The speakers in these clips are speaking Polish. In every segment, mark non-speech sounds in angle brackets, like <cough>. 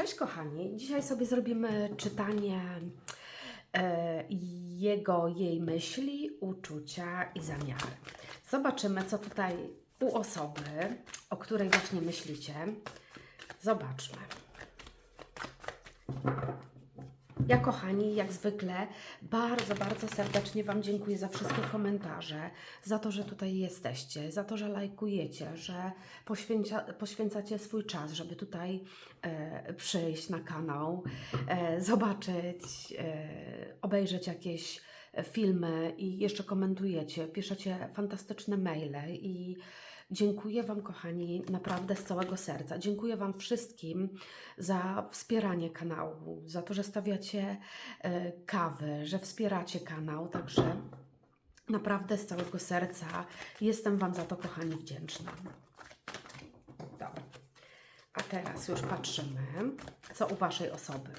Cześć kochani, dzisiaj sobie zrobimy czytanie e, jego, jej myśli, uczucia i zamiary. Zobaczymy, co tutaj u osoby, o której właśnie myślicie. Zobaczmy. Ja, kochani, jak zwykle, bardzo, bardzo serdecznie Wam dziękuję za wszystkie komentarze, za to, że tutaj jesteście, za to, że lajkujecie, że poświęcia, poświęcacie swój czas, żeby tutaj e, przyjść na kanał, e, zobaczyć, e, obejrzeć jakieś filmy i jeszcze komentujecie, piszecie fantastyczne maile i Dziękuję Wam, kochani, naprawdę z całego serca. Dziękuję Wam wszystkim za wspieranie kanału, za to, że stawiacie e, kawy, że wspieracie kanał. Także naprawdę z całego serca jestem Wam za to, kochani, wdzięczna. Dobra. A teraz już patrzymy, co u Waszej osoby.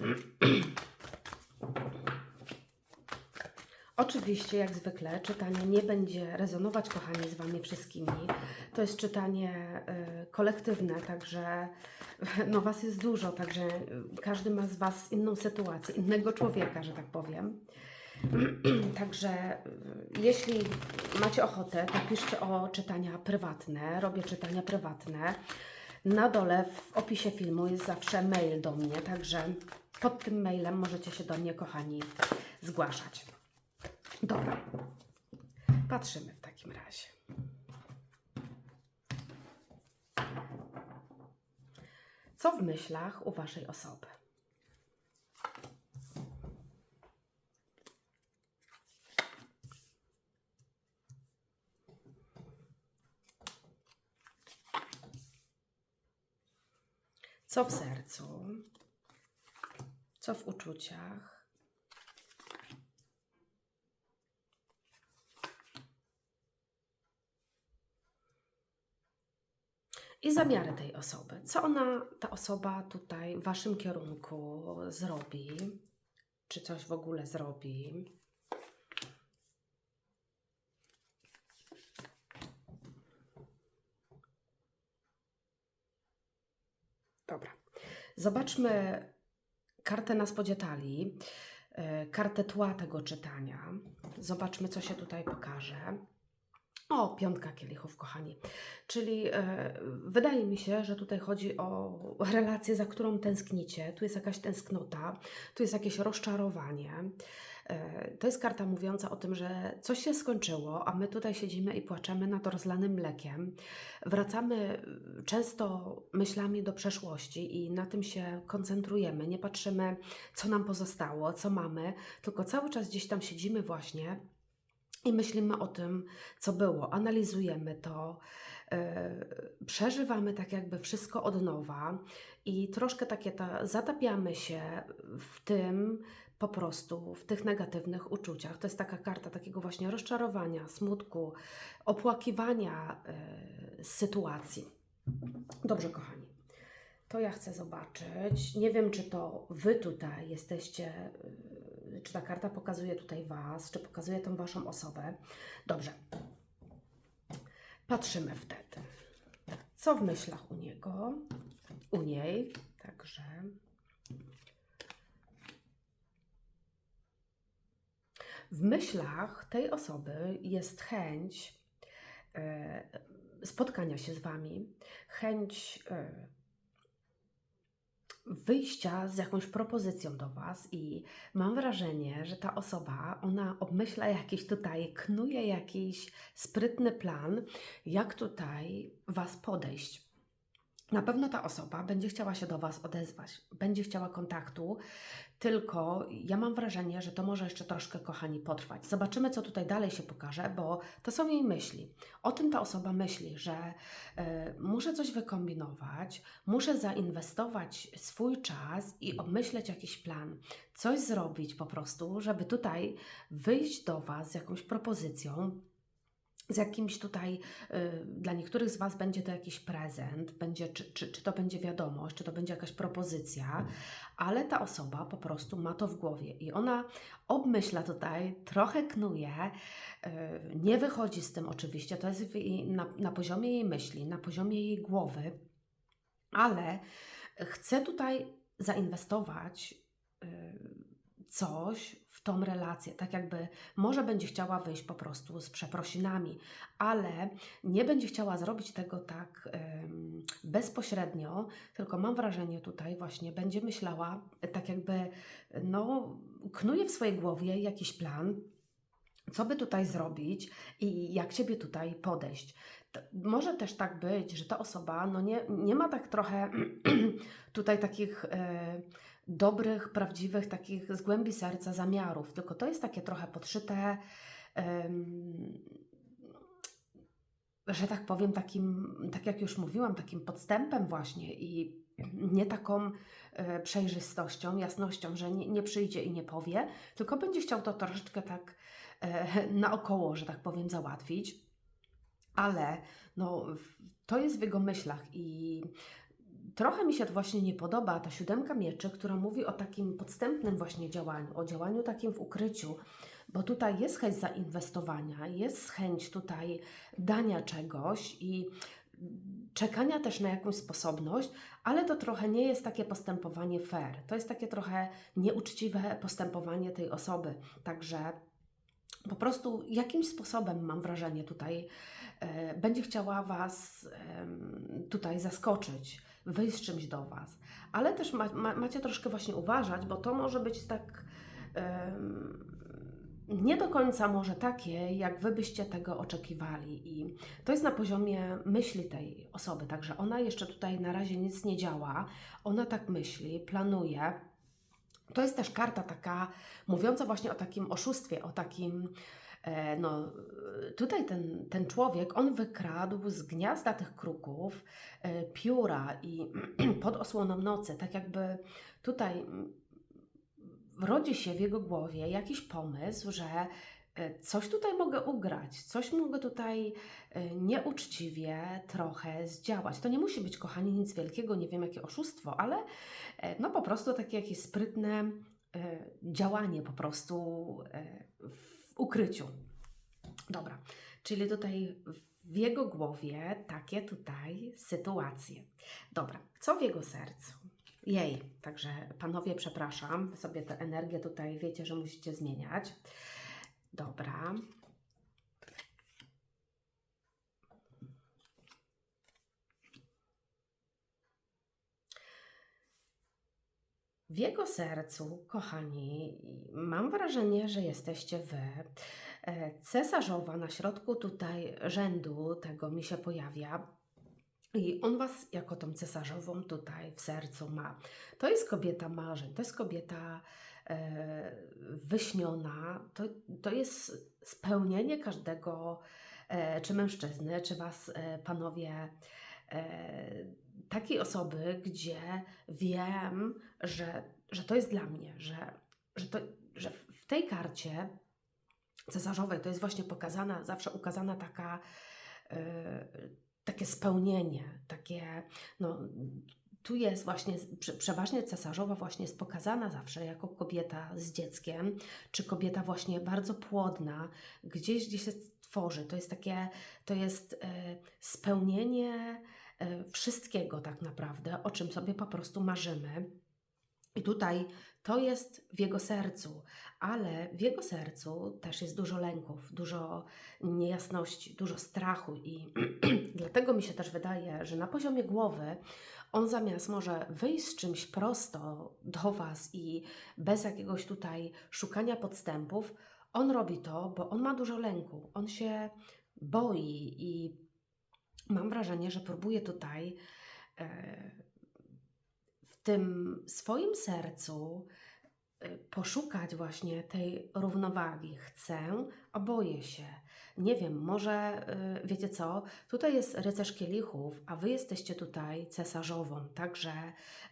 <clears throat> Oczywiście, jak zwykle, czytanie nie będzie rezonować, kochani, z Wami wszystkimi. To jest czytanie y, kolektywne, także no, Was jest dużo, także każdy ma z Was inną sytuację, innego człowieka, że tak powiem. <clears throat> Także y, jeśli macie ochotę, to piszcie o czytania prywatne. Robię czytania prywatne. Na dole w opisie filmu jest zawsze mail do mnie, także pod tym mailem możecie się do mnie, kochani, zgłaszać. Dobra. Patrzymy w takim razie. Co w myślach u Waszej osoby? Co w sercu? Co w uczuciach? I zamiary tej osoby. Co ona, ta osoba tutaj w Waszym kierunku zrobi? Czy coś w ogóle zrobi? Dobra. Zobaczmy kartę na spodzie talii, e, kartę tła tego czytania. Zobaczmy, co się tutaj pokaże. O, piątka kielichów, kochani. Czyli e, wydaje mi się, że tutaj chodzi o <laughs> relację, za którą tęsknicie. Tu jest jakaś tęsknota, tu jest jakieś rozczarowanie. E, to jest karta mówiąca o tym, że coś się skończyło, a my tutaj siedzimy i płaczemy nad rozlanym mlekiem. Wracamy e, często myślami do przeszłości i na tym się koncentrujemy. Nie patrzymy, co nam pozostało, co mamy, tylko cały czas gdzieś tam siedzimy właśnie i myślimy o tym, co było, analizujemy to, yy, przeżywamy tak jakby wszystko od nowa i troszkę takie ta, zatapiamy się w tym po prostu, w tych negatywnych uczuciach. To jest taka karta takiego właśnie rozczarowania, smutku, opłakiwania yy, sytuacji. Dobrze, kochani. To ja chcę zobaczyć. Nie wiem, czy to Wy tutaj jesteście. Yy, czy ta karta pokazuje tutaj Was, czy pokazuje tą Waszą osobę. Dobrze. Patrzymy wtedy. Co w myślach u niego, u niej, także. W myślach tej osoby jest chęć e, spotkania się z Wami, chęć e, wyjścia z jakąś propozycją do Was i mam wrażenie, że ta osoba, ona obmyśla jakiś tutaj, knuje jakiś sprytny plan, jak tutaj Was podejść. Na pewno ta osoba będzie chciała się do Was odezwać, będzie chciała kontaktu, tylko ja mam wrażenie, że to może jeszcze troszkę, kochani, potrwać. Zobaczymy, co tutaj dalej się pokaże, bo to są jej myśli. O tym ta osoba myśli, że y, muszę coś wykombinować, muszę zainwestować swój czas i obmyśleć jakiś plan, coś zrobić po prostu, żeby tutaj wyjść do Was z jakąś propozycją, z jakimś tutaj, y, dla niektórych z Was będzie to jakiś prezent, będzie, czy, czy, czy to będzie wiadomość, czy to będzie jakaś propozycja, ale ta osoba po prostu ma to w głowie i ona obmyśla tutaj, trochę knuje, y, nie wychodzi z tym oczywiście, to jest na, na poziomie jej myśli, na poziomie jej głowy, ale chce tutaj zainwestować y, coś w tą relację, tak jakby może będzie chciała wyjść po prostu z przeprosinami, ale nie będzie chciała zrobić tego tak bezpośrednio, tylko mam wrażenie tutaj właśnie będzie myślała tak jakby, no, knuje w swojej głowie jakiś plan, co by tutaj zrobić i jak Ciebie tutaj podejść. To może też tak być, że ta osoba no nie, nie ma tak trochę <clears throat> tutaj takich e, dobrych, prawdziwych, takich z głębi serca zamiarów, tylko to jest takie trochę podszyte, em, że tak powiem, takim, tak jak już mówiłam, takim podstępem właśnie i nie taką e, przejrzystością, jasnością, że nie, nie przyjdzie i nie powie, tylko będzie chciał to troszeczkę tak e, naokoło, że tak powiem, załatwić. Ale no, to jest w jego myślach i trochę mi się to właśnie nie podoba, ta siódemka mieczy, która mówi o takim podstępnym właśnie działaniu, o działaniu takim w ukryciu, bo tutaj jest chęć zainwestowania, jest chęć tutaj dania czegoś i czekania też na jakąś sposobność, ale to trochę nie jest takie postępowanie fair. To jest takie trochę nieuczciwe postępowanie tej osoby. Także po prostu jakimś sposobem mam wrażenie tutaj e, będzie chciała Was tutaj zaskoczyć, wyjść z czymś do Was. Ale też ma, ma, macie troszkę właśnie uważać, bo to może być tak nie do końca może takie, jak Wy byście tego oczekiwali. I to jest na poziomie myśli tej osoby, także ona jeszcze tutaj na razie nic nie działa. Ona tak myśli, planuje. To jest też karta taka mówiąca właśnie o takim oszustwie, o takim. e, No, tutaj ten, ten człowiek, on wykradł z gniazda tych kruków e, pióra i <clears throat> pod osłoną nocy, tak jakby tutaj mm, rodzi się w jego głowie jakiś pomysł, że coś tutaj mogę ugrać, coś mogę tutaj e, nieuczciwie trochę zdziałać. To nie musi być, kochani, nic wielkiego, nie wiem jakie oszustwo, ale e, no po prostu takie jakieś sprytne e, działanie po prostu e, w ukryciu. Dobra, czyli tutaj w jego głowie takie tutaj sytuacje. Dobra, co w jego sercu? Jej, także panowie, przepraszam, sobie tę energię tutaj wiecie, że musicie zmieniać. Dobra. W jego sercu, kochani, mam wrażenie, że jesteście wy. E, Cesarzowa na środku tutaj rzędu tego mi się pojawia. I on was jako tą cesarzową tutaj w sercu ma. To jest kobieta marzeń, to jest kobieta wyśniona, to, to jest spełnienie każdego, e, czy mężczyzny, czy was, e, panowie, e, takiej osoby, gdzie wiem, że, że to jest dla mnie, że, że, to, że w tej karcie cesarzowej to jest właśnie pokazana, zawsze ukazana taka, e, takie spełnienie, takie, no, tu jest właśnie, prze- przeważnie cesarzowa właśnie jest pokazana zawsze jako kobieta z dzieckiem, czy kobieta właśnie bardzo płodna, gdzieś, gdzie się tworzy. To jest takie, to jest e, spełnienie e, wszystkiego tak naprawdę, o czym sobie po prostu marzymy. I tutaj to jest w jego sercu, ale w jego sercu też jest dużo lęków, dużo niejasności, dużo strachu i <clears throat> dlatego mi się też wydaje, że na poziomie głowy on zamiast może wyjść z czymś prosto do Was i bez jakiegoś tutaj szukania podstępów, on robi to, bo on ma dużo lęku, on się boi i mam wrażenie, że próbuje tutaj e, w tym swoim sercu y, poszukać właśnie tej równowagi. Chcę, a boję się. Nie wiem, może y, wiecie co? Tutaj jest rycerz kielichów, a wy jesteście tutaj cesarzową. Także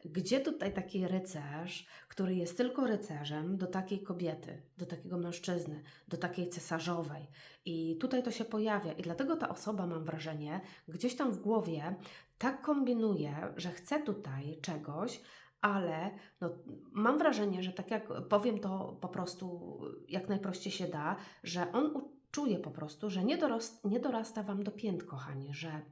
gdzie tutaj taki rycerz, który jest tylko rycerzem do takiej kobiety, do takiego mężczyzny, do takiej cesarzowej? I tutaj to się pojawia, i dlatego ta osoba, mam wrażenie, gdzieś tam w głowie tak kombinuje, że chce tutaj czegoś, ale no, mam wrażenie, że tak jak powiem to po prostu jak najprościej się da, że on czuje po prostu, że nie, nie dorasta Wam do pięt, kochani, że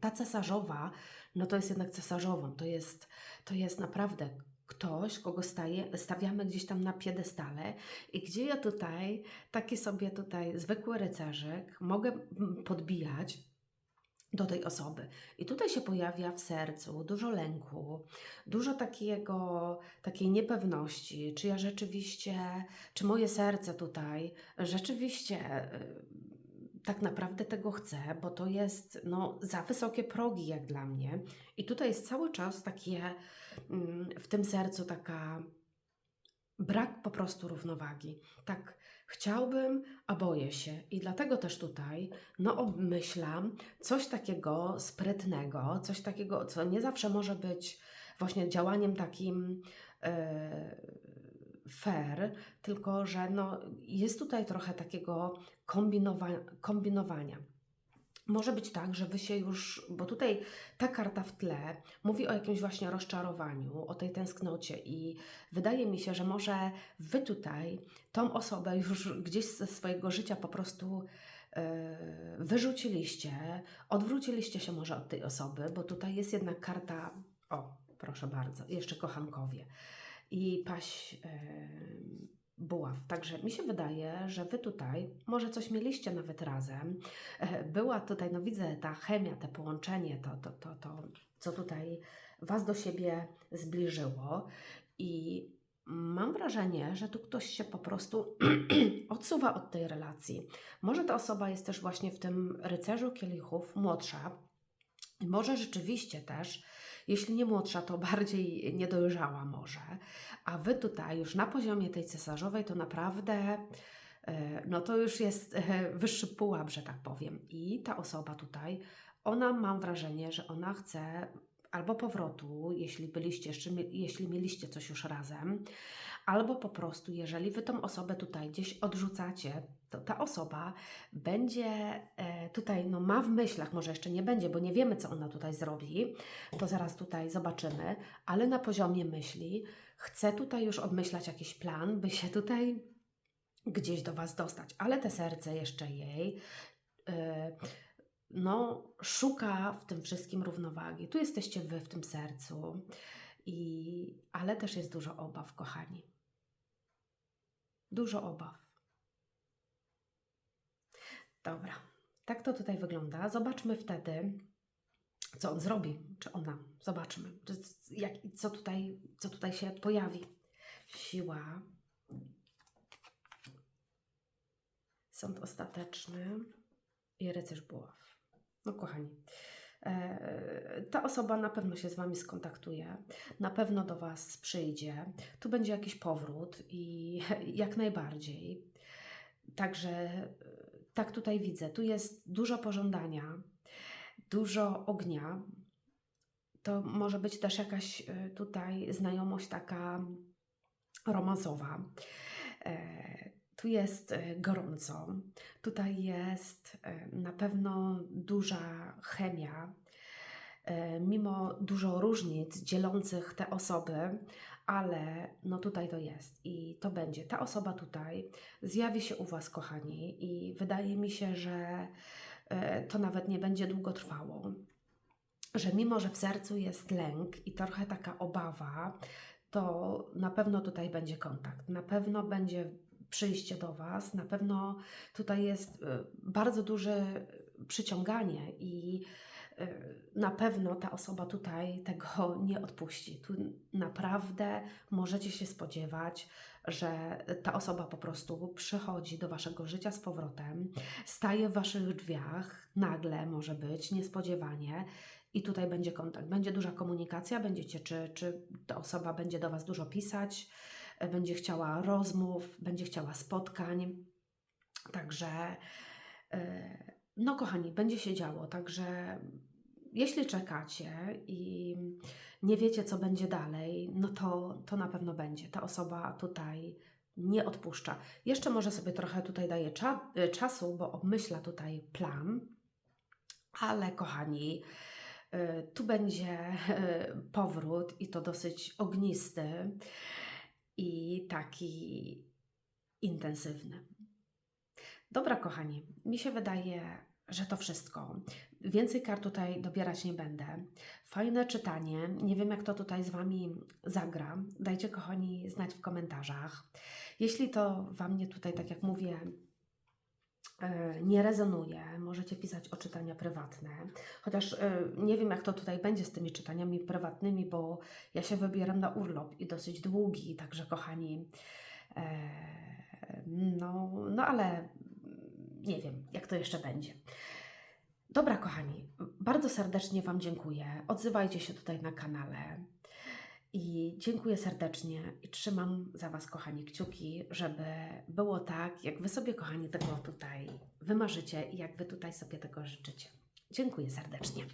ta cesarzowa, no to jest jednak cesarzową, to jest, to jest naprawdę ktoś, kogo staje, stawiamy gdzieś tam na piedestale. I gdzie ja tutaj, taki sobie tutaj zwykły rycerzyk, mogę podbijać do tej osoby. I tutaj się pojawia w sercu dużo lęku, dużo takiego, takiej niepewności, czy ja rzeczywiście, czy moje serce tutaj rzeczywiście y, tak naprawdę tego chcę, bo to jest no, za wysokie progi jak dla mnie. I tutaj jest cały czas takie mm, w tym sercu taka brak po prostu równowagi. Tak, chciałbym, a boję się. I dlatego też tutaj, no, obmyślam coś takiego sprytnego, coś takiego, co nie zawsze może być właśnie działaniem takim e, fair, tylko że no, jest tutaj trochę takiego kombinowa- kombinowania. Może być tak, że wy się już, bo tutaj ta karta w tle mówi o jakimś właśnie rozczarowaniu, o tej tęsknocie, i wydaje mi się, że może wy tutaj tą osobę już gdzieś ze swojego życia po prostu e, wyrzuciliście, odwróciliście się może od tej osoby, bo tutaj jest jednak karta, o, proszę bardzo, jeszcze kochankowie. I paść e, buław. Także mi się wydaje, że wy tutaj może coś mieliście nawet razem. E, była tutaj, no widzę, ta chemia, te połączenie, to, to, to, to co tutaj was do siebie zbliżyło i mam wrażenie, że tu ktoś się po prostu <clears throat> odsuwa od tej relacji. Może ta osoba jest też właśnie w tym rycerzu kielichów młodsza, i może rzeczywiście też, jeśli nie młodsza, to bardziej niedojrzała może. A wy tutaj już na poziomie tej cesarzowej to naprawdę, e, no to już jest e, wyższy pułap, że tak powiem. I ta osoba tutaj, ona mam wrażenie, że ona chce albo powrotu, jeśli byliście jeśli mieliście coś już razem, albo po prostu, jeżeli wy tą osobę tutaj gdzieś odrzucacie, to ta osoba będzie e, tutaj, no ma w myślach, może jeszcze nie będzie, bo nie wiemy, co ona tutaj zrobi, to zaraz tutaj zobaczymy, ale na poziomie myśli chce tutaj już obmyślać jakiś plan, by się tutaj gdzieś do Was dostać, ale te serce jeszcze jej. e, no, szuka w tym wszystkim równowagi. Tu jesteście wy w tym sercu, i, ale też jest dużo obaw, kochani. Dużo obaw. Dobra, tak to tutaj wygląda. Zobaczmy wtedy, co on zrobi, czy ona. Zobaczmy, jak, co, tutaj, co tutaj się pojawi. Siła. Sąd ostateczny i rycerz buław. No kochani, e, ta osoba na pewno się z Wami skontaktuje, na pewno do Was przyjdzie. Tu będzie jakiś powrót i <laughs> jak najbardziej. Także tak tutaj widzę. Tu jest dużo pożądania, dużo ognia. To może być też jakaś e, tutaj znajomość taka romansowa. E, Tu jest e, gorąco, tutaj jest na pewno duża chemia, mimo dużo różnic dzielących te osoby, ale no tutaj to jest i to będzie. Ta osoba tutaj zjawi się u Was, kochani, i wydaje mi się, że e, to nawet nie będzie długo trwało. Że mimo, że w sercu jest lęk i trochę taka obawa, to na pewno tutaj będzie kontakt, na pewno będzie przyjście do Was, na pewno tutaj jest e, bardzo duże przyciąganie i na pewno ta osoba tutaj tego <laughs> nie odpuści. Tu naprawdę możecie się spodziewać, że ta osoba po prostu przychodzi do Waszego życia z powrotem, staje w Waszych drzwiach, nagle może być, niespodziewanie. I tutaj będzie kontakt, będzie duża komunikacja, będziecie, czy, czy ta osoba będzie do Was dużo pisać, e, będzie chciała rozmów, będzie chciała spotkań. Także, e, no kochani, będzie się działo. Także jeśli czekacie i nie wiecie, co będzie dalej, no to, to na pewno będzie. Ta osoba tutaj nie odpuszcza. Jeszcze może sobie trochę tutaj daje cza- y, czasu, bo obmyśla tutaj plan, ale kochani, y, tu będzie y, powrót i to dosyć ognisty i taki intensywny. Dobra, kochani, mi się wydaje, że to wszystko. Więcej kart tutaj dobierać nie będę. Fajne czytanie. Nie wiem, jak to tutaj z Wami zagra. Dajcie, kochani, znać w komentarzach. Jeśli to Wam nie tutaj, tak jak mówię, e, nie rezonuje, możecie pisać o czytania prywatne. Chociaż e, nie wiem, jak to tutaj będzie z tymi czytaniami prywatnymi, bo ja się wybieram na urlop i dosyć długi, także kochani, e, no, no ale nie wiem, jak to jeszcze będzie. Dobra, kochani, bardzo serdecznie Wam dziękuję. Odzywajcie się tutaj na kanale. I dziękuję serdecznie i trzymam za Was, kochani, kciuki, żeby było tak, jak Wy sobie, kochani, tego tutaj wymarzycie i jak Wy tutaj sobie tego życzycie. Dziękuję serdecznie.